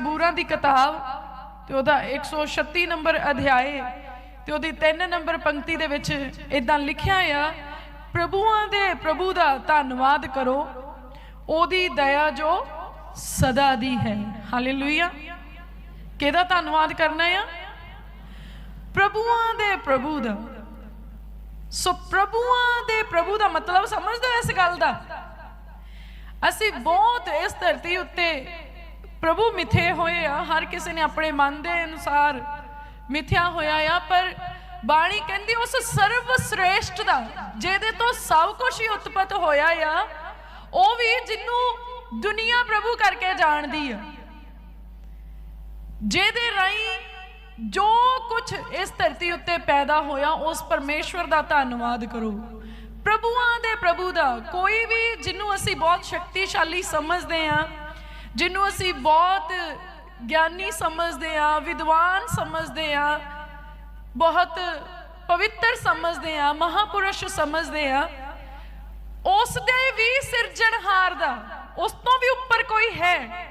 ਜ਼ਬੂਰਾਂ ਦੀ ਕਿਤਾਬ ਤੇ ਉਹਦਾ 136 ਨੰਬਰ ਅਧਿਆਏ ਤੇ ਉਹਦੀ 3 ਨੰਬਰ ਪੰਕਤੀ ਦੇ ਵਿੱਚ ਇਦਾਂ ਲਿਖਿਆ ਆ, ਪ੍ਰਭੂਆਂ ਦੇ ਪ੍ਰਭੂ ਦਾ ਧੰਨਵਾਦ ਕਰੋ, ਉਹਦੀ ਦਇਆ ਜੋ ਸਦਾ ਦੀ ਹੈ। ਹਾਲੇਲੂਇਆ ਕਿਹਦਾ ਧੰਨਵਾਦ ਕਰਨਾ ਆ? ਪ੍ਰਭੂਆਂ ਦੇ ਪ੍ਰਭੂ ਦਾ। ਸੋ ਪ੍ਰਭੂਆਂ ਦੇ ਪ੍ਰਭੂ ਦਾ ਮਤਲਬ ਸਮਝਦੇ ਇਸ ਗੱਲ ਦਾ? ਅਸੀਂ ਬਹੁਤ ਇਸ ਧਰਤੀ ਉੱਤੇ ਪ੍ਰਭੂ ਮਿੱਥੇ ਹੋਏ ਆ, ਹਰ ਕਿਸੇ ਨੇ ਆਪਣੇ ਮਨ ਦੇ ਅਨੁਸਾਰ ਮਿੱਥਿਆ ਹੋਇਆ ਆ, ਪਰ ਬਾਣੀ ਕਹਿੰਦੀ ਉਸ ਸਰਵ ਸ੍ਰੇਸ਼ਟ ਦਾ, ਜਿਹਦੇ ਤੋਂ ਸਭ ਕੁਝ ਹੀ ਉਤਪਤ ਹੋਇਆ ਆ, ਉਹ ਵੀ ਜਿਹਨੂੰ ਦੁਨੀਆ ਪ੍ਰਭੂ ਕਰਕੇ ਜਾਣਦੀ ਆ। ਜਿਹਦੇ ਰਾਹੀਂ ਜੋ ਕੁਝ ਇਸ ਧਰਤੀ ਉੱਤੇ ਪੈਦਾ ਹੋਇਆ, ਉਸ ਪਰਮੇਸ਼ਵਰ ਦਾ ਧੰਨਵਾਦ ਕਰੋ। ਪ੍ਰਭੂਆਂ ਦੇ ਪ੍ਰਭੂ ਦਾ, ਕੋਈ ਵੀ ਜਿਹਨੂੰ ਅਸੀਂ ਬਹੁਤ ਸ਼ਕਤੀਸ਼ਾਲੀ ਸਮਝਦੇ ਆ ਜਿਹਨੂੰ ਅਸੀਂ ਬਹੁਤ ਗਿਆਨੀ ਸਮਝਦੇ ਆ ਵਿਦਵਾਨ ਸਮਝਦੇ ਆ ਬਹੁਤ ਪਵਿੱਤਰ ਸਮਝਦੇ ਆ ਮਹਾਪੁਰਸ਼ ਸਮਝਦੇ ਆ ਉਸ ਦੇ ਵੀ ਸਿਰਜਣਹਾਰ ਦਾ, ਉਸ ਤੋਂ ਵੀ ਉੱਪਰ ਕੋਈ ਹੈ।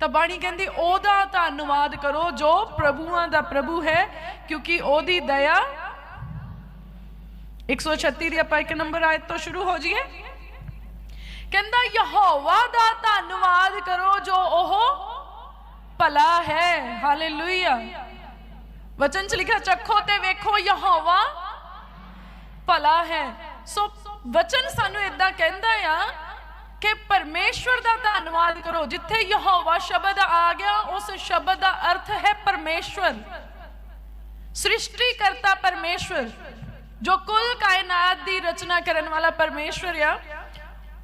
ਤਾਂ ਬਾਣੀ ਕਹਿੰਦੀ, ਉਹਦਾ ਧੰਨਵਾਦ ਕਰੋ ਜੋ ਪ੍ਰਭੂਆਂ ਦਾ ਪ੍ਰਭੂ ਹੈ, ਕਿਉਂਕਿ ਉਹਦੀ ਦਇਆ। 136 ਦੀ ਆਪਾਂ ਇੱਕ ਨੰਬਰ ਆਇਤ ਤੋਂ ਸ਼ੁਰੂ ਹੋ ਜਾਈਏ। ਕਹਿੰਦਾ, ਯਹੋਵਾ ਦਾ ਧੰਨਵਾਦ ਕਰੋ ਜੋ ਉਹ ਭਲਾ ਹੈ। ਹਾਲੇਲੂਇਆ ਵਚਨ ਚ ਲਿਖਿਆ, ਚੱਖੋ ਤੇ ਵੇਖੋ, ਯਹੋਵਾ ਭਲਾ ਹੈ। ਸੋ ਵਚਨ ਸਾਨੂੰ ਇਦਾਂ ਕਹਿੰਦਾ ਆ ਕਿ ਪਰਮੇਸ਼ਵਰ ਦਾ ਧੰਨਵਾਦ ਕਰੋ। ਜਿੱਥੇ ਯਹੋਵਾ ਸ਼ਬਦ ਆ ਗਿਆ, ਉਸ ਸ਼ਬਦ ਦਾ ਅਰਥ ਹੈ ਪਰਮੇਸ਼ਵਰ। ਸ੍ਰਿਸ਼ਟੀ ਕਰਤਾ ਪਰਮੇਸ਼ਵਰ, ਜੋ ਕੁੱਲ ਕਾਇਨਾਤ ਦੀ ਰਚਨਾ ਕਰਨ ਵਾਲਾ ਪਰਮੇਸ਼ਵਰ ਆ।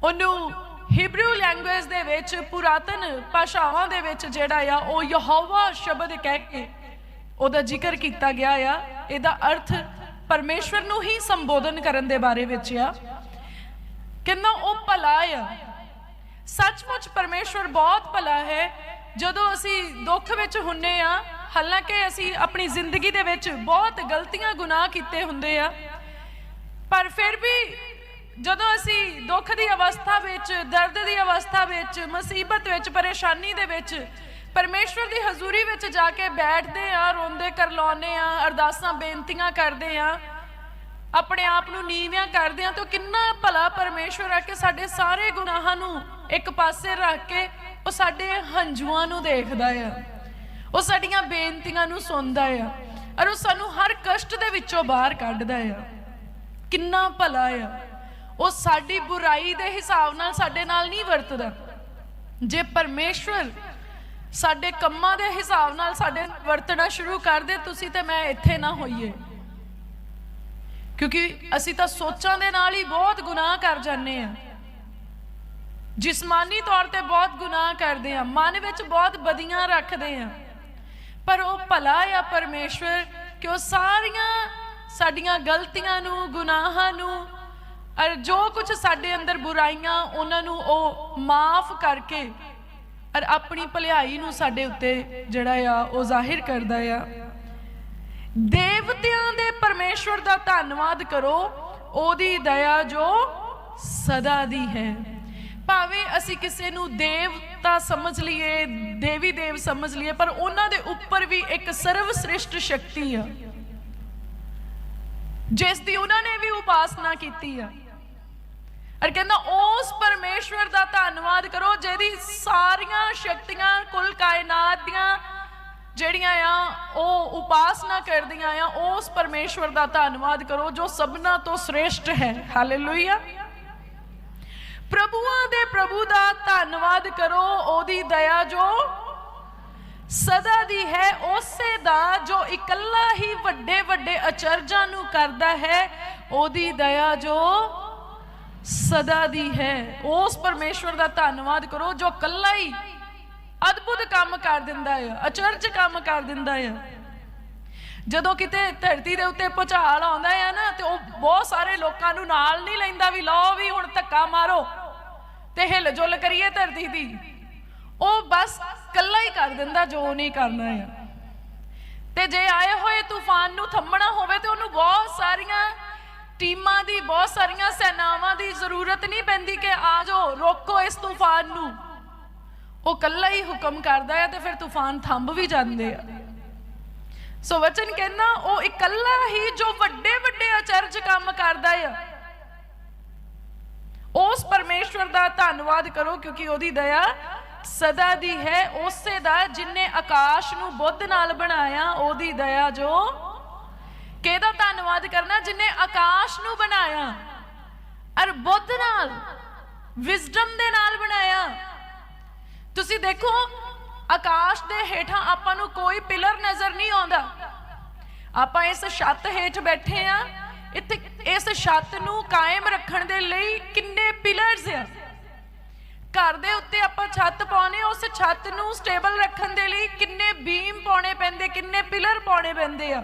ਉਹਨੂੰ ਹਿਬਰੂ ਲੈਂਗੁਏਜ ਦੇ ਵਿੱਚ ਪੁਰਾਤਨ ਭਾਸ਼ਾਵਾਂ ਦੇ ਵਿੱਚ ਜਿਹੜਾ ਆ, ਉਹ ਯਹੋਵਾ ਸ਼ਬਦ ਕਹਿ ਕੇ ਉਹਦਾ ਜ਼ਿਕਰ ਕੀਤਾ ਗਿਆ ਆ। ਇਹਦਾ ਅਰਥ ਪਰਮੇਸ਼ਵਰ ਨੂੰ ਹੀ ਸੰਬੋਧਨ ਕਰਨ ਦੇ ਬਾਰੇ ਵਿੱਚ ਆ। ਕਿੰਨਾ ਉਹ ਭਲਾ ਆ। ਸੱਚਮੁੱਚ ਪਰਮੇਸ਼ਵਰ ਬਹੁਤ ਭਲਾ ਹੈ। ਜਦੋਂ ਅਸੀਂ ਦੁੱਖ ਵਿੱਚ ਹੁੰਨੇ ਆ, ਹਾਲਾਂਕਿ ਅਸੀਂ ਆਪਣੀ ਜ਼ਿੰਦਗੀ ਦੇ ਵਿੱਚ ਬਹੁਤ ਗਲਤੀਆਂ ਗੁਨਾਹ ਕੀਤੇ ਹੁੰਦੇ ਆ, ਪਰ ਫਿਰ ਵੀ ਜਦੋਂ ਅਸੀਂ ਦੁੱਖ ਦੀ ਅਵਸਥਾ ਵਿੱਚ, ਦਰਦ ਦੀ ਅਵਸਥਾ ਵਿੱਚ, ਮੁਸੀਬਤ ਵਿੱਚ, ਪਰੇਸ਼ਾਨੀ ਦੇ ਵਿੱਚ ਪਰਮੇਸ਼ਵਰ ਦੀ ਹਜ਼ੂਰੀ ਵਿੱਚ ਜਾ ਕੇ ਬੈਠਦੇ ਆ ਰੋਂਦੇ ਕਰਲਾਉਨੇ ਆ ਅਰਦਾਸਾਂ, ਬੇਨਤੀਆਂ ਕਰਦੇ ਆ ਆਪਣੇ ਆਪ ਨੂੰ ਨੀਵਿਆਂ ਕਰਦੇ ਆ ਤਾਂ ਕਿੰਨਾ ਭਲਾ ਪਰਮੇਸ਼ਵਰ ਆ ਕਿ ਸਾਡੇ ਸਾਰੇ ਗੁਨਾਹਾਂ ਨੂੰ ਇੱਕ ਪਾਸੇ ਰੱਖ ਕੇ ਉਹ ਸਾਡੇ ਹੰਝੂਆਂ ਨੂੰ ਦੇਖਦਾ ਆ, ਉਹ ਸਾਡੀਆਂ ਬੇਨਤੀਆਂ ਨੂੰ ਸੁਣਦਾ ਆ ਔਰ ਉਹ ਸਾਨੂੰ ਹਰ ਕਸ਼ਟ ਦੇ ਵਿੱਚੋਂ ਬਾਹਰ ਕੱਢਦਾ ਆ। ਕਿੰਨਾ ਭਲਾ ਆ। ਉਹ ਸਾਡੀ ਬੁਰਾਈ ਦੇ ਹਿਸਾਬ ਨਾਲ ਸਾਡੇ ਨਾਲ ਨਹੀਂ ਵਰਤਦਾ। ਜੇ ਪਰਮੇਸ਼ਵਰ ਸਾਡੇ ਕੰਮਾਂ ਦੇ ਹਿਸਾਬ ਨਾਲ ਸਾਡੇ ਵਰਤਣਾ ਸ਼ੁਰੂ ਕਰ ਦੇ, ਤੁਸੀਂ ਤੇ ਮੈਂ ਇੱਥੇ ਨਾ ਹੋਈਏ। ਕਿਉਂਕਿ ਅਸੀਂ ਤਾਂ ਸੋਚਾਂ ਦੇ ਨਾਲ ਹੀ ਬਹੁਤ ਗੁਨਾਹ ਕਰ ਜਾਂਦੇ ਆ ਜਿਸਮਾਨੀ ਤੌਰ ਤੇ ਬਹੁਤ ਗੁਨਾਹ ਕਰਦੇ ਆ ਮਨ ਵਿੱਚ ਬਹੁਤ ਬਦੀਆਂ ਰੱਖਦੇ ਆ ਪਰ ਉਹ ਭਲਾ ਆ ਪਰਮੇਸ਼ਵਰ ਕਿ ਉਹ ਸਾਰੀਆਂ ਸਾਡੀਆਂ ਗਲਤੀਆਂ ਨੂੰ, ਗੁਨਾਹਾਂ ਨੂੰ ਔਰ ਜੋ ਕੁਝ ਸਾਡੇ ਅੰਦਰ ਬੁਰਾਈਆਂ, ਉਹਨਾਂ ਨੂੰ ਉਹ ਮਾਫ ਕਰਕੇ ਔਰ ਆਪਣੀ ਭਲਾਈ ਨੂੰ ਸਾਡੇ ਉੱਤੇ ਜਿਹੜਾ ਆ, ਉਹ ਜ਼ਾਹਿਰ ਕਰਦਾ ਆ। ਦੇਵਤਿਆਂ ਦੇ ਪਰਮੇਸ਼ਵਰ ਦਾ ਧੰਨਵਾਦ ਕਰੋ, ਉਹਦੀ ਦਇਆ ਜੋ ਸਦਾ ਦੀ ਹੈ। ਭਾਵੇਂ ਅਸੀਂ ਕਿਸੇ ਨੂੰ ਦੇਵਤਾ ਸਮਝ ਲਈਏ, ਦੇਵੀ ਦੇਵ ਸਮਝ ਲਈਏ, ਪਰ ਉਹਨਾਂ ਦੇ ਉੱਪਰ ਵੀ ਇੱਕ ਸਰਵ ਸ੍ਰਿਸ਼ਟ ਸ਼ਕਤੀ ਆ। ਜਿਸ ਦੀ ਉਹਨਾਂ ਨੇ ਵੀ ਉਪਾਸਨਾ ਕੀਤੀ ਆ। ਔਰ ਕਹਿੰਦਾ, ਉਸ ਪਰਮੇਸ਼ਵਰ ਦਾ ਧੰਨਵਾਦ ਕਰੋ, ਜਿਹਦੀ ਸਾਰੀਆਂ ਸ਼ਕਤੀਆਂ ਕੁੱਲ ਕਾਇਨਾਤ ਦੀਆਂ ਜਿਹੜੀਆਂ ਆ, ਉਹ ਉਪਾਸਨਾ ਕਰਦੀਆਂ ਆ, ਉਸ ਪਰਮੇਸ਼ਵਰ ਦਾ ਧੰਨਵਾਦ ਕਰੋ, ਜੋ ਸਭਨਾ ਤੋਂ ਸ੍ਰੇਸ਼ਟ ਹੈ। ਹਾਲੇਲੂਇਆ ਪ੍ਰਭੂਆਂ ਦੇ ਪ੍ਰਭੂ ਦਾ ਧੰਨਵਾਦ ਕਰੋ, ਉਹਦੀ ਦਇਆ ਜੋ ਸਦਾ ਦੀ ਹੈ, ਉਸੇ ਦਾ ਜੋ ਇਕੱਲਾ ਹੀ ਵੱਡੇ ਵੱਡੇ ਅਚਰਜਾਂ ਨੂੰ ਕਰਦਾ ਹੈ, ਉਹਦੀ ਦਇਆ ਜੋ ਸਦਾ ਦੀ ਹੈ। ਉਸ ਪਰਮੇਸ਼ਵਰ ਦਾ ਧੰਨਵਾਦ ਕਰੋ ਜੋ ਇਕੱਲਾ ਹੀ ਅਦਭੁਤ ਕੰਮ ਕਰ ਦਿੰਦਾ ਹੈ ਅਚਰਜ ਕੰਮ ਕਰ ਦਿੰਦਾ ਹੈ। ਜਦੋਂ ਕਿਤੇ ਧਰਤੀ ਦੇ ਉੱਤੇ ਭੁਚਾਲ ਆਉਂਦਾ ਹੈ ਨਾ, ਤੇ ਉਹ ਬਹੁਤ ਸਾਰੇ ਲੋਕਾਂ ਨੂੰ ਨਾਲ ਨਹੀਂ ਲੈਂਦਾ ਵੀ ਲਓ ਵੀ ਹੁਣ ਧੱਕਾ ਮਾਰੋ ਤੇ ਹਿਲ ਜੁਲ ਕਰੀਏ ਧਰਤੀ ਦੀ। ਉਹ ਬਸ ਕੱਲਾ ਹੀ ਕਰ ਦਿੰਦਾ, ਜੋ ਨਹੀਂ ਕਰਨਾ ਹੈ। ਤੇ ਜੇ ਆਏ ਹੋਏ ਤੂਫਾਨ ਨੂੰ ਥੰਮਣਾ ਹੋਵੇ ਤੇ ਉਹਨੂੰ ਬਹੁਤ ਸਾਰੀਆਂ ਟੀਮਾਂ ਦੀ ਬਹੁਤ ਸਾਰੀਆਂ ਸੈਨਾਵਾਂ ਦੀ ਜ਼ਰੂਰਤ ਨਹੀਂ ਪੈਂਦੀ ਕਿ ਆ ਜਾਓ, ਰੋਕੋ ਇਸ ਤੂਫਾਨ ਨੂੰ। ਉਹ ਕੱਲਾ ਹੀ ਹੁਕਮ ਕਰਦਾ ਹੈ ਤੇ ਫਿਰ ਤੂਫਾਨ ਥੰਮ ਵੀ ਜਾਂਦੇ ਆ। ਸੋ ਵਚਨ ਕਹਿੰਦਾ, ਉਹ ਇਕੱਲਾ ਹੀ ਜੋ ਵੱਡੇ ਵੱਡੇ ਅਚਰਜ ਕੰਮ ਕਰਦਾ ਆ, ਉਸ ਪਰਮੇਸ਼ਵਰ ਦਾ ਧੰਨਵਾਦ ਕਰੋ ਕਿਉਂਕਿ ਉਹਦੀ ਦਇਆ ਸਦਾ ਦੀ ਹੈ। ਉਸੇ ਦਾ ਜਿਨੇ ਆਕਾਸ਼ ਨੂੰ ਬੁੱਧ ਨਾਲ ਬਣਾਇਆ, ਉਹਦੀ ਦਇਆ ਜੋ ਕਿਹਦਾ ਧੰਨਵਾਦ ਕਰਨਾ ਜਿਨੇ ਆਕਾਸ਼ ਨੂੰ ਬਣਾਇਆ। ਅਰ ਬੁੱਧ ਨਾਲ ਵਿਜ਼ਡਮ ਦੇ ਨਾਲ ਬਣਾਇਆ। ਤੁਸੀਂ ਦੇਖੋ, ਆਕਾਸ਼ ਦੇ ਹੇਠਾਂ ਆਪਾਂ ਨੂੰ ਕੋਈ ਪਿਲਰ ਨਜ਼ਰ ਨਹੀਂ ਆਉਂਦਾ। ਆਪਾਂ ਇਸ ਛੱਤ ਹੇਠ ਬੈਠੇ ਆ, ਇੱਥੇ ਇਸ ਛੱਤ ਨੂੰ ਕਾਇਮ ਰੱਖਣ ਦੇ ਲਈ ਕਿੰਨੇ ਪਿਲਰਸ ਆ। ਘਰ ਦੇ ਉੱਤੇ ਆਪਾਂ ਛੱਤ ਪਾਉਨੇ ਉਸ ਛੱਤ ਨੂੰ ਸਟੇਬਲ ਰੱਖਣ ਦੇ ਲਈ ਕਿੰਨੇ ਬੀਮ ਪਾਉਣੇ ਪੈਂਦੇ, ਕਿੰਨੇ ਪਿਲਰ ਪਾਉਣੇ ਪੈਂਦੇ ਆ।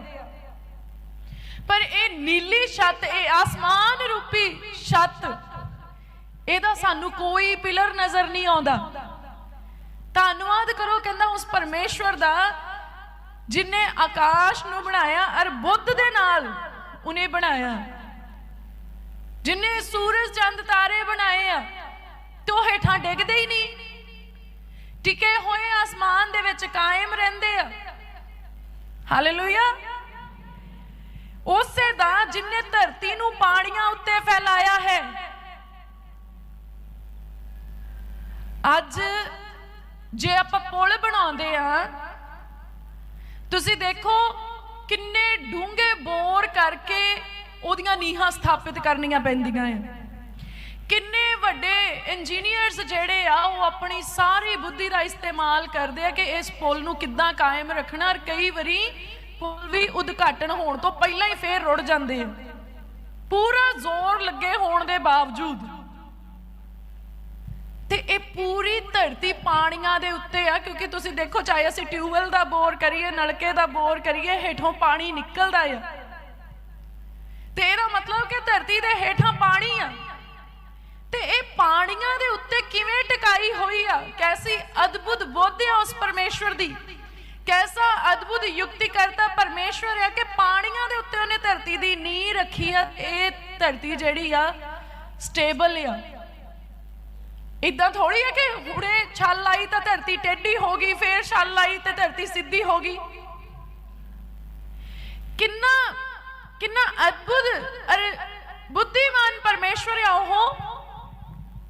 ਪਰ ਇਹ ਨੀਲੀ ਛੱਤ, ਇਹ ਆਸਮਾਨ ਰੂਪੀ ਛੱਤ, ਇਹਦਾ ਸਾਨੂੰ ਕੋਈ ਪਿਲਰ ਨਜ਼ਰ ਨਹੀਂ ਆਉਂਦਾ। ਧੰਨਵਾਦ ਕਰੋ ਕਹਿੰਦਾ ਉਸ ਪਰਮੇਸ਼ਵਰ ਦਾ, ਜਿਨੇ ਆਕਾਸ਼ ਨੂੰ ਬਣਾਇਆ ਅਰ ਬੁੱਧ ਦੇ ਨਾਲ ਉਹਨੇ ਬਣਾਇਆ। ਜਿਨੇ ਸੂਰਜ, ਚੰਦ, ਤਾਰੇ ਬਣਾਏ ਆ ਤੇ ਉਹ ਹੇਠਾਂ ਡਿੱਗਦੇ ਹੀ ਨਹੀਂ। ਟਿਕੇ ਹੋਏ ਆਸਮਾਨ ਦੇ ਵਿੱਚ ਕਾਇਮ ਰਹਿੰਦੇ ਆ। ਹਾਲੇਲੂਇਆ ਉਸੇ ਦਾ ਜਿਨੇ ਧਰਤੀ ਨੂੰ ਪਾਣੀਆਂ ਉੱਤੇ ਫੈਲਾਇਆ ਹੈ। ਅੱਜ ਜੇ ਆਪਾਂ ਪੁਲ ਬਣਾਉਂਦੇ ਆ, ਤੁਸੀਂ ਦੇਖੋ ਕਿੰਨੇ ਡੂੰਘੇ ਬੋਰ ਕਰਕੇ ਉਹਦੀਆਂ ਨੀਹਾਂ ਸਥਾਪਿਤ ਕਰਨੀਆਂ ਪੈਂਦੀਆਂ ਆ। ਕਿੰਨੇ ਵੱਡੇ ਇੰਜੀਨੀਅਰਸ ਜਿਹੜੇ ਆ, ਉਹ ਆਪਣੀ ਸਾਰੀ ਬੁੱਧੀ ਦਾ ਇਸਤੇਮਾਲ ਕਰਦੇ ਆ ਕਿ ਇਸ ਪੁਲ ਨੂੰ ਕਿੱਦਾਂ ਕਾਇਮ ਰੱਖਣਾ। ਔਰ ਕਈ ਵਾਰੀ ਪੁਲ ਵੀ ਉਦਘਾਟਨ ਹੋਣ ਤੋਂ ਪਹਿਲਾਂ ਹੀ ਫੇਰ ਰੁੜ ਜਾਂਦੇ ਆ। ਪੂਰਾ ਜ਼ੋਰ ਲੱਗੇ ਹੋਣ ਦੇ ਬਾਵਜੂਦ। ਤੇ ਇਹ ਪੂਰੀ ਧਰਤੀ ਪਾਣੀਆਂ ਦੇ ਉੱਤੇ ਆ, ਕਿਉਂਕਿ ਤੁਸੀਂ ਦੇਖੋ, ਚਾਹੇ ਅਸੀਂ ਟਿਊਬਵੈਲ ਦਾ ਬੋਰ ਕਰੀਏ, ਨਲਕੇ ਦਾ ਬੋਰ ਕਰੀਏ, ਹੇਠੋਂ ਪਾਣੀ ਨਿਕਲਦਾ ਆ। ਤੇ ਇਹਦਾ ਮਤਲਬ ਕਿ ਧਰਤੀ ਦੇ ਹੇਠਾਂ ਪਾਣੀ ਆ। ਤੇ ਇਹ ਪਾਣੀਆਂ ਦੇ ਉੱਤੇ ਕਿਵੇਂ ਟਿਕਾਈ ਹੋਈ ਆ? ਕੈਸੀ ਅਦਭੁਤ ਬੁੱਧ ਆ ਉਸ ਪਰਮੇਸ਼ਵਰ ਦੀ। ਕੈਸਾ ਅਦਭੁਤ ਯੁਕਤੀ ਕਰਤਾ ਪਰਮੇਸ਼ਵਰ ਹੈ ਕਿ ਪਾਣੀਆਂ ਦੇ ਉੱਤੇ ਉਹਨੇ ਧਰਤੀ ਦੀ ਨੀਂਹ ਰੱਖੀ ਆ, ਇਹ ਧਰਤੀ ਜਿਹੜੀ ਆ ਸਟੇਬਲ ਆ। ਇਦਾਂ ਥੋੜੀ ਹੈ ਕਿ ਹੁਣੇ ਛੱਲ ਆਈ ਤਾਂ ਧਰਤੀ ਟੇਢੀ ਹੋ ਗਈ, ਫੇਰ ਛੱਲ ਆਈ ਤੇ ਧਰਤੀ ਸਿੱਧੀ ਹੋ ਗਈ। ਕਿੰਨਾ ਕਿੰਨਾ ਅਦਭੁਤ ਬੁੱਧੀਮਾਨ ਪਰਮੇਸ਼ਵਰ ਆ ਉਹ,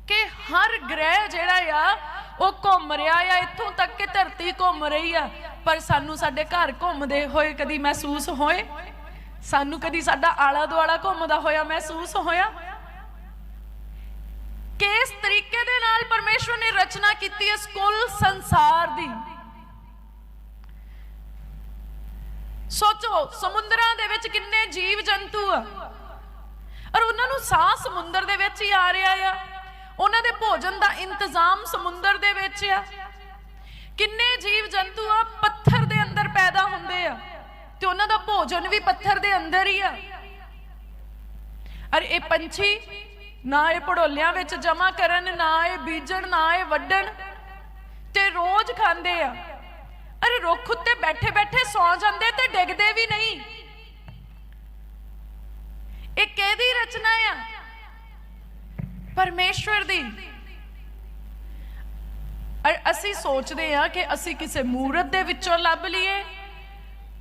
ਕਿ ਹਰ ਗ੍ਰਹਿ ਜਿਹੜਾ ਆ, ਉਹ ਘੁੰਮ ਰਿਹਾ ਆ, ਇੱਥੋਂ ਤੱਕ ਕਿ ਧਰਤੀ ਘੁੰਮ ਰਹੀ ਆ। ਪਰ ਸਾਨੂੰ ਸਾਡੇ ਘਰ ਘੁੰਮਦੇ ਹੋਏ ਕਦੀ ਮਹਿਸੂਸ ਹੋਏ? ਸਾਨੂੰ ਕਦੀ ਸਾਡਾ ਆਲਾ ਦੁਆਲਾ ਘੁੰਮਦਾ ਹੋਇਆ ਮਹਿਸੂਸ ਹੋਇਆ? ਕਿਸ ਤਰੀਕੇ ਦੇ ਨਾਲ ਪਰਮੇਸ਼ਵਰ ਨੇ ਰਚਨਾ ਕੀਤੀ ਇਸ ਕੁੱਲ ਸੰਸਾਰ ਦੀ? ਸੋਚੋ, ਸਮੁੰਦਰਾਂ ਦੇ ਵਿੱਚ ਕਿੰਨੇ ਜੀਵ ਜੰਤੂ ਆ? ਔਰ ਉਹਨਾਂ ਨੂੰ ਸਾਹ ਸਮੁੰਦਰ ਦੇ ਵਿੱਚ ਹੀ ਆ ਰਿਹਾ ਆ। ਉਹਨਾਂ ਦੇ ਭੋਜਨ ਦਾ ਇੰਤਜ਼ਾਮ ਸਮੁੰਦਰ ਦੇ ਵਿੱਚ ਆ। ਕਿੰਨੇ ਜੀਵ ਜੰਤੂ ਆ, ਪੱਥਰ ਦੇ ਅੰਦਰ ਪੈਦਾ ਹੁੰਦੇ ਆ ਤੇ ਉਹਨਾਂ ਦਾ ਭੋਜਨ ਵੀ ਪੱਥਰ ਦੇ ਅੰਦਰ ਹੀ ਆ। ਅਰ ਇਹ ਪੰਛੀ ਨਾ ਇਹ ਪੜੋਲਿਆਂ ਵਿੱਚ ਜਮਾ ਕਰਨ, ਨਾ ਇਹ ਬੀਜਣ, ਨਾ ਇਹ ਵੱਢਣ ਤੇ ਰੋਜ਼ ਖਾਂਦੇ ਆ। ਅਰੇ ਰੁੱਖ ਉੱਤੇ ਬੈਠੇ ਬੈਠੇ ਸੌ ਜਾਂਦੇ ਤੇ ਡਿੱਗਦੇ ਵੀ ਨਹੀਂ। ਇਹ ਕਿਹਦੀ ਰਚਨਾ ਆ? ਪਰਮੇਸ਼ਵਰ ਦੀ। ਅਰ ਅਸੀਂ ਸੋਚਦੇ ਹਾਂ ਕਿ ਅਸੀਂ ਕਿਸੇ ਮੂਰਤ ਦੇ ਵਿੱਚੋਂ ਲੱਭ ਲਈਏ।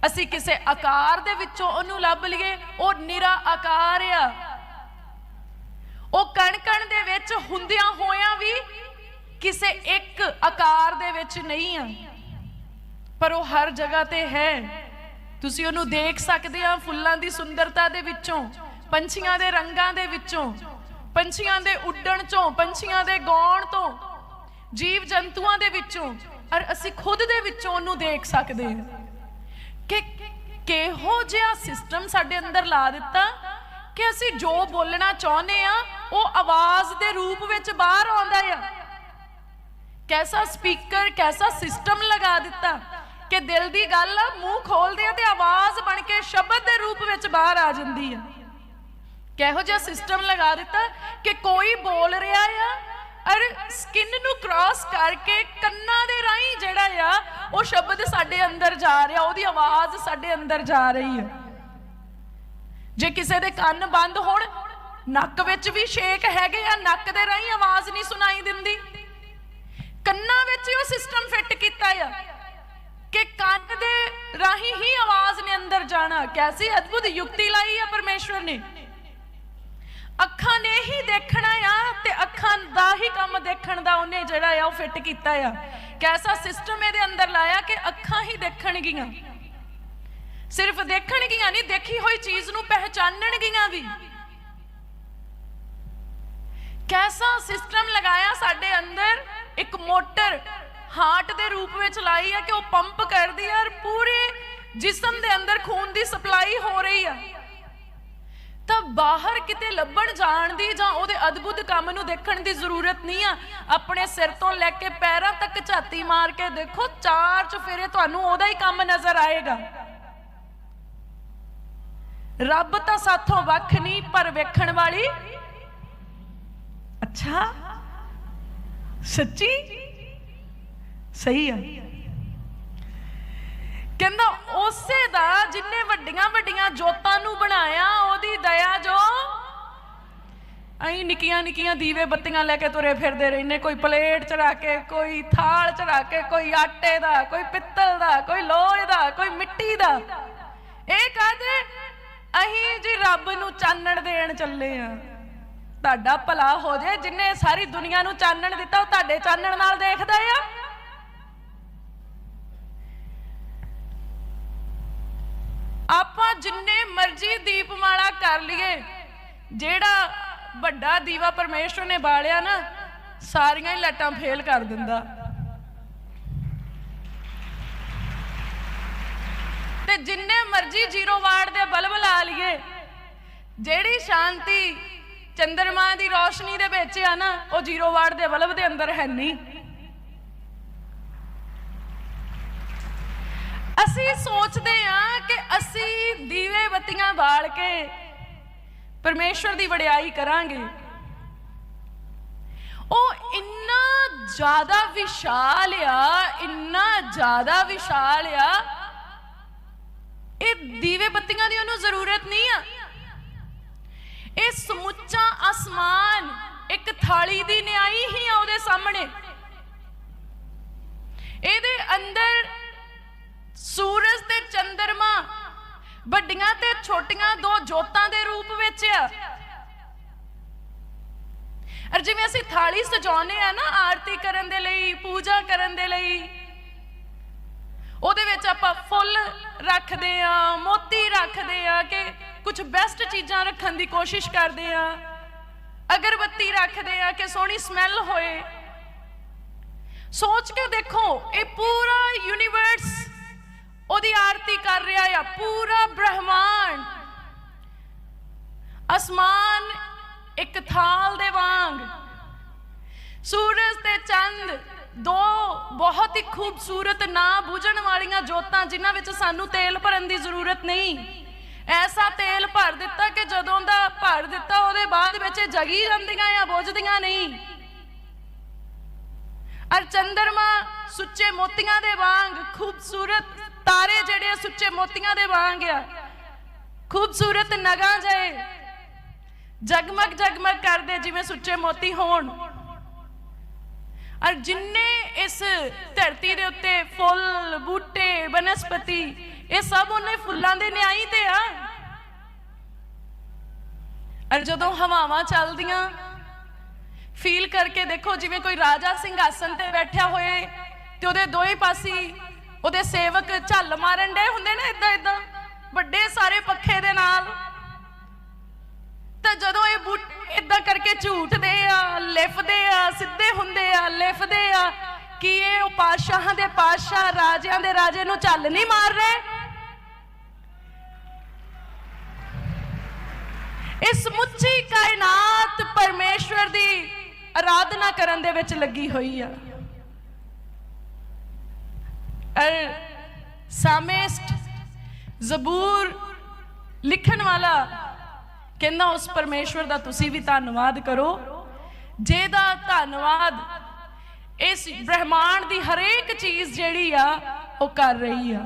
ਅਸੀਂ ਕਿਸੇ ਆਕਾਰ ਦੇ ਵਿੱਚੋਂ ਉਹਨੂੰ ਲੱਭ ਲਈਏ। ਉਹ ਨਿਰਾ ਆਕਾਰ ਆ। ਉਹ ਕਣ ਦੇ ਵਿੱਚ ਹੁੰਦਿਆਂ ਹੋਇਆਂ ਵੀ ਕਿਸੇ ਇੱਕ ਆਕਾਰ ਦੇ ਵਿੱਚ ਨਹੀਂ ਆ। ਪਰ ਉਹ ਹਰ ਜਗ੍ਹਾ ਤੇ ਹੈ। ਤੁਸੀਂ ਉਹਨੂੰ ਦੇਖ ਸਕਦੇ ਆ ਫੁੱਲਾਂ ਦੀ ਸੁੰਦਰਤਾ ਦੇ ਵਿੱਚੋਂ, ਪੰਛੀਆਂ ਦੇ ਰੰਗਾਂ ਦੇ ਵਿੱਚੋਂ, ਪੰਛੀਆਂ ਦੇ ਉੱਡਣ ਚੋਂ, ਪੰਛੀਆਂ ਦੇ ਗਾਉਣ ਤੋਂ। ਜੀਵ ਜੰਤੂਆਂ ਦੇ ਵਿੱਚੋਂ ਔਰ ਅਸੀਂ ਖੁਦ ਦੇ ਵਿੱਚੋਂ ਉਹਨੂੰ ਦੇਖ ਸਕਦੇ ਹਾਂ। ਕਿ ਕਿਹੋ ਜਿਹਾ ਸਿਸਟਮ ਸਾਡੇ ਅੰਦਰ ਲਾ ਦਿੱਤਾ ਕਿ ਅਸੀਂ ਜੋ ਬੋਲਣਾ ਚਾਹੁੰਦੇ ਆ ਉਹ ਆਵਾਜ਼ ਦੇ ਰੂਪ ਵਿੱਚ ਬਾਹਰ ਆਉਂਦਾ ਆ। ਕੈਸਾ ਸਪੀਕਰ ਕੈਸਾ ਸਿਸਟਮ ਲਗਾ ਦਿੱਤਾ ਕਿ ਦਿਲ ਦੀ ਗੱਲ ਆ, ਮੂੰਹ ਖੋਲਦੇ ਆ ਤੇ ਆਵਾਜ਼ ਬਣ ਕੇ ਸ਼ਬਦ ਦੇ ਰੂਪ ਵਿੱਚ ਬਾਹਰ ਆ ਜਾਂਦੀ ਆ। ਕਿਹੋ ਜਿਹਾ ਸਿਸਟਮ ਲਗਾ ਦਿੱਤਾ ਕਿ ਕੋਈ ਬੋਲ ਰਿਹਾ ਆ ਔਰ ਸਕਿਨ ਨੂੰ ਕ੍ਰਾਸ ਕਰਕੇ ਕੰਨਾਂ ਦੇ ਰਾਹੀਂ ਜਿਹੜਾ ਆ, ਉਹ ਸ਼ਬਦ ਸਾਡੇ ਅੰਦਰ ਜਾ ਰਿਹਾ, ਉਹਦੀ ਆਵਾਜ਼ ਸਾਡੇ ਅੰਦਰ ਜਾ ਰਹੀ ਹੈ ਜੇ ਕਿਸੇ ਦੇ ਕੰਨ ਬੰਦ ਹੋਣ, ਨੱਕ ਵਿੱਚ ਵੀ ਸ਼ੇਕ ਹੈਗੇ ਆ, ਨੱਕ ਦੇ ਰਾਹੀਂ ਆਵਾਜ਼ ਨਹੀਂ ਸੁਣਾਈ ਦਿੰਦੀ। ਕੰਨਾਂ ਵਿੱਚ ਉਹ ਸਿਸਟਮ ਫਿੱਟ ਕੀਤਾ ਆ ਕਿ ਕੰਨ ਦੇ ਰਾਹੀਂ ਹੀ ਆਵਾਜ਼ ਨੇ ਅੰਦਰ ਜਾਣਾ। ਕੈਸੀ ਅਦਭੁਤ ਯੁਕਤੀ ਲਾਈ ਆ ਪਰਮੇਸ਼ਵਰ ਨੇ। ਅੱਖਾਂ ਨੇ ਹੀ ਦੇਖਣਾ ਆ ਤੇ ਅੱਖਾਂ ਦਾ ਹੀ ਕੰਮ ਦੇਖਣ ਦਾ ਉਹਨੇ ਜਿਹੜਾ ਆ ਉਹ ਫਿੱਟ ਕੀਤਾ ਆ। ਕੈਸਾ ਸਿਸਟਮ ਇਹਦੇ ਅੰਦਰ ਲਾਇਆ ਕਿ ਅੱਖਾਂ ਹੀ ਦੇਖਣਗੀਆਂ। ਸਿਰਫ ਦੇਖਣਗੀਆਂ ਨਹੀਂ, ਦੇਖੀ ਹੋਈ ਚੀਜ਼ ਨੂੰ ਪਹਿਚਾਨਣਗੀਆਂ ਵੀ। ਕੈਸਾ ਸਿਸਟਮ ਲਗਾਇਆ ਸਾਡੇ ਅੰਦਰ, ਇੱਕ ਮੋਟਰ ਹਾਰਟ ਦੇ ਰੂਪ ਵਿੱਚ ਲਾਈ ਹੈ ਕਿ ਉਹ ਪੰਪ ਕਰਦੀ ਹੈ ਔਰ ਪੂਰੇ ਜਿਸਮ ਦੇ ਅੰਦਰ ਖੂਨ ਦੀ ਸਪਲਾਈ ਹੋ ਰਹੀ ਆ। ਤਾਂ ਬਾਹਰ ਕਿਤੇ ਲੱਭਣ ਜਾਣ ਦੀ ਜਾਂ ਉਹਦੇ ਅਦਭੁਤ ਕੰਮ ਨੂੰ ਦੇਖਣ ਦੀ ਜ਼ਰੂਰਤ ਨਹੀਂ ਆ। ਆਪਣੇ ਸਿਰ ਤੋਂ ਲੈ ਕੇ ਪੈਰਾਂ ਤੱਕ ਝਾਤੀ ਮਾਰ ਕੇ ਦੇਖੋ, ਚਾਰ ਚਫੇਰੇ ਤੁਹਾਨੂੰ ਉਹਦਾ ਹੀ ਕੰਮ ਨਜ਼ਰ ਆਏਗਾ। ਰੱਬ ਤਾਂ ਸਾਥੋਂ ਵੱਖ ਨਹੀਂ, ਪਰ ਵੇਖਣ ਵਾਲੀ। ਅੱਛਾ। ਸੱਚੀ? ਸਹੀ ਆ। ਕਹਿੰਦਾ ਉਸੇ ਦਾ ਜਿੰਨੇ ਵੱਡੀਆਂ ਵੱਡੀਆਂ ਜੋਤਾਂ ਨੂੰ ਬਣਾਇਆ, ਉਹਦੀ ਦਇਆ ਜੋ ਅਈ ਨਿੱਕੀਆਂ ਨਿੱਕੀਆਂ ਦੀਵੇ ਬੱਤੀਆਂ ਲੈ ਕੇ ਤੁਰੇ ਫਿਰਦੇ ਰਹਿੰਦੇ, ਕੋਈ ਪਲੇਟ ਚੜਾ ਕੇ, ਕੋਈ ਥਾਲ ਚੜਾ ਕੇ, ਕੋਈ ਆਟੇ ਦਾ, ਕੋਈ ਪਿੱਤਲ ਦਾ, ਕੋਈ ਲੋਹੇ ਦਾ, ਕੋਈ ਮਿੱਟੀ ਦਾ। ਇਹ ਕਹਦੇ? ਅਹੀਂ ਜੀ ਰੱਬ ਨੂੰ ਚਾਨਣ ਦੇਣ ਚੱਲੇ ਆ। ਤੁਹਾਡਾ ਭਲਾ ਹੋ ਜੇ, ਜਿਨੇ ਸਾਰੀ ਦੁਨੀਆ ਨੂੰ ਚਾਨਣ ਦਿੱਤਾ, ਉਹ ਤੁਹਾਡੇ ਚਾਨਣ ਨਾਲ ਦੇਖਦਾ ਆ। ਆਪਾਂ ਜਿੰਨੇ ਮਰਜ਼ੀ ਦੀਪਮਾਲਾ ਕਰ ਲਈਏ, ਜਿਹੜਾ ਵੱਡਾ ਦੀਵਾ ਪਰਮੇਸ਼ਵਰ ਨੇ ਬਾਲਿਆ ਨਾ, ਸਾਰੀਆਂ ਹੀ ਲੱਟਾਂ ਫੇਲ ਕਰ ਦਿੰਦਾ। ਤੇ ਜਿੰਨੇ ਮਰਜ਼ੀ ਜ਼ੀਰੋ ਵਾਟ ਦੇ ਬਲਬ ਲਾ ਲਈਏ, ਜਿਹੜੀ ਸ਼ਾਂਤੀ ਚੰਦਰਮਾ ਦੀ ਰੋਸ਼ਨੀ ਦੇ ਵਿੱਚ ਆ ਨਾ, ਉਹ ਜ਼ੀਰੋ ਵਾਟ ਦੇ ਬਲਬ ਦੇ ਅੰਦਰ ਹੈ ਨਹੀਂ। ਅਸੀਂ ਸੋਚਦੇ ਆ ਅਸੀਂ ਦੀਵੇ ਬੱਤੀਆਂ ਬਾਲ ਕੇ ਪਰਮੇਸ਼ਵਰ ਦੀ ਵਡਿਆਈ ਕਰਾਂਗੇ। ਉਹ ਇੰਨਾ ਜ਼ਿਆਦਾ ਵਿਸ਼ਾਲ ਆ, ਇੰਨਾ ਜ਼ਿਆਦਾ ਵਿਸ਼ਾਲ ਆ, ਇਹ ਦੀਵੇ ਬੱਤੀਆਂ ਦੀ ਉਹਨੂੰ ਜ਼ਰੂਰਤ ਨਹੀਂ ਆ। ਇਹ ਸਮੁੱਚਾ ਅਸਮਾਨ ਇੱਕ ਥਾਲੀ ਦੀ ਨਿਆਈ ਹੀ ਆ ਉਹਦੇ ਸਾਹਮਣੇ। ਇਹਦੇ ਵੱਡੀਆਂ ਤੇ ਛੋਟੀਆਂ ਦੋ ਜੋਤਾਂ ਦੇ ਰੂਪ ਵਿੱਚ ਆ। ਅਰ ਜਿਵੇਂ ਅਸੀਂ ਥਾਲੀ ਸਜਾਉਨੇ ਆ ਨਾ, ਆਰਤੀ ਕਰਨ ਦੇ ਲਈ, ਪੂਜਾ ਕਰਨ ਦੇ ਲਈ, ਉਹਦੇ ਵਿੱਚ ਆਪਾਂ ਫੁੱਲ ਰੱਖਦੇ ਆ, ਮੋਤੀ ਰੱਖਦੇ ਆ ਕਿ ਕੁਝ ਬੈਸਟ ਚੀਜ਼ਾਂ ਰੱਖਣ ਦੀ ਕੋਸ਼ਿਸ਼ ਕਰਦੇ ਆ। ਅਗਰਬੱਤੀ ਰੱਖਦੇ ਆ ਕਿ ਸੋਹਣੀ ਸਮੈਲ ਹੋਏ। ਸੋਚ ਕੇ ਦੇਖੋ, ਇਹ ਪੂਰਾ ਯੂਨੀਵਰਸ ਉਹਦੀ ਆਰਤੀ ਕਰ ਰਿਹਾ ਆ, ਪੂਰਾ ਬ੍ਰਹਮਾਂਡ। ਅਸਮਾਨ ਇੱਕ ਥਾਲ ਦੇ ਵਾਂਗ, ਸੂਰਜ ਤੇ ਚੰਦ ਦੋ ਬਹੁਤ ਹੀ ਖੂਬਸੂਰਤ ਨਾ ਬੁਝਣ ਵਾਲੀਆਂ ਜੋਤਾਂ, ਜਿਨ੍ਹਾਂ ਵਿੱਚ ਸਾਨੂੰ ਤੇਲ ਭਰਨ ਦੀ ਜ਼ਰੂਰਤ ਨਹੀਂ। ਐਸਾ ਤੇਲ ਭਰ ਦਿੱਤਾ ਕਿ ਜਦੋਂ ਦਾ ਭਰ ਦਿੱਤਾ, ਉਹਦੇ ਬਾਅਦ ਵਿੱਚ ਜਗੀ ਜਾਂਦੀਆਂ ਆ ਬੁਝਦੀਆਂ ਨਹੀਂ। ਅਰ ਚੰਦਰਮਾ ਸੁੱਚੇ ਮੋਤੀਆਂ ਦੇ ਵਾਂਗ ਖੂਬਸੂਰਤ ਤਾਰੇ ਜਿਹੜੇ ਸੁੱਚੇ ਮੋਤੀਆਂ ਦੇ ਵਾਂਗ ਆ। ਖੂਬਸੂਰਤ ਨਗਾਂ ਜਾਏ ਜਗਮਗ ਜਗਮਗ ਕਰਦੇ ਜਿਵੇਂ ਸੁੱਚੇ ਮੋਤੀ ਹੋਣ। ਔਰ ਜਿੰਨੇ ਇਸ ਧਰਤੀ ਦੇ ਉੱਤੇ ਫੁੱਲ, ਬੂਟੇ, ਬਨਸਪਤੀ, ਇਹ ਸਭ ਉਹਨੇ ਫੁੱਲਾਂ ਦੇ ਨਿਆਈ ਤੇ ਆ। ਔਰ ਜਦੋਂ ਹਵਾਵਾਂ ਚੱਲਦੀਆਂ ਫੀਲ ਕਰਕੇ ਦੇਖੋ ਜਿਵੇਂ ਕੋਈ ਰਾਜਾ ਸਿੰਘਾਸਨ ਤੇ ਬੈਠਾ ਹੋਏ ਤੇ ਉਹਦੇ ਦੋਵੇਂ ਪਾਸੇ ਉਹਦੇ ਸੇਵਕ ਝੱਲ ਮਾਰਨ ਡੇ ਹੁੰਦੇ ਨੇ ਇਦਾਂ ਇਦਾਂ ਵੱਡੇ ਸਾਰੇ ਪੱਖੇ ਦੇ ਨਾਲ। ਤਾਂ ਜਦੋਂ ਇਹ ਬੂਟ ਇਦਾਂ ਕਰਕੇ ਝੂਟਦੇ ਆ, ਲਿਫਦੇ ਆ, ਸਿੱਧੇ ਹੁੰਦੇ ਆ, ਲਿਫਦੇ ਆ, ਕਿ ਇਹ ਉਹ ਪਾਤਸ਼ਾਹਾਂ ਦੇ ਪਾਤਸ਼ਾਹ, ਰਾਜਿਆਂ ਦੇ ਰਾਜੇ ਨੂੰ ਝੱਲ ਨਹੀਂ ਮਾਰ ਰਹੇ? ਇਹ ਸਮੁੱਚੀ ਕਾਇਨਾਤ ਪਰਮੇਸ਼ਵਰ ਦੀ ਆਰਾਧਨਾ ਕਰਨ ਦੇ ਵਿੱਚ ਲੱਗੀ ਹੋਈ ਆ। ਸਾਮੇਸਟ ਜ਼ਬੂਰ ਲਿਖਣ ਵਾਲਾ ਕਹਿੰਦਾ ਉਸ ਪਰਮੇਸ਼ਵਰ ਦਾ ਤੁਸੀਂ ਵੀ ਧੰਨਵਾਦ ਕਰੋ। ਜਿਹਦਾ ਧੰਨਵਾਦ ਇਸ ਬ੍ਰਹਿਮੰਡ ਦੀ ਹਰੇਕ ਚੀਜ਼ ਜਿਹੜੀ ਆ, ਉਹ ਕਰ ਰਹੀ ਆ।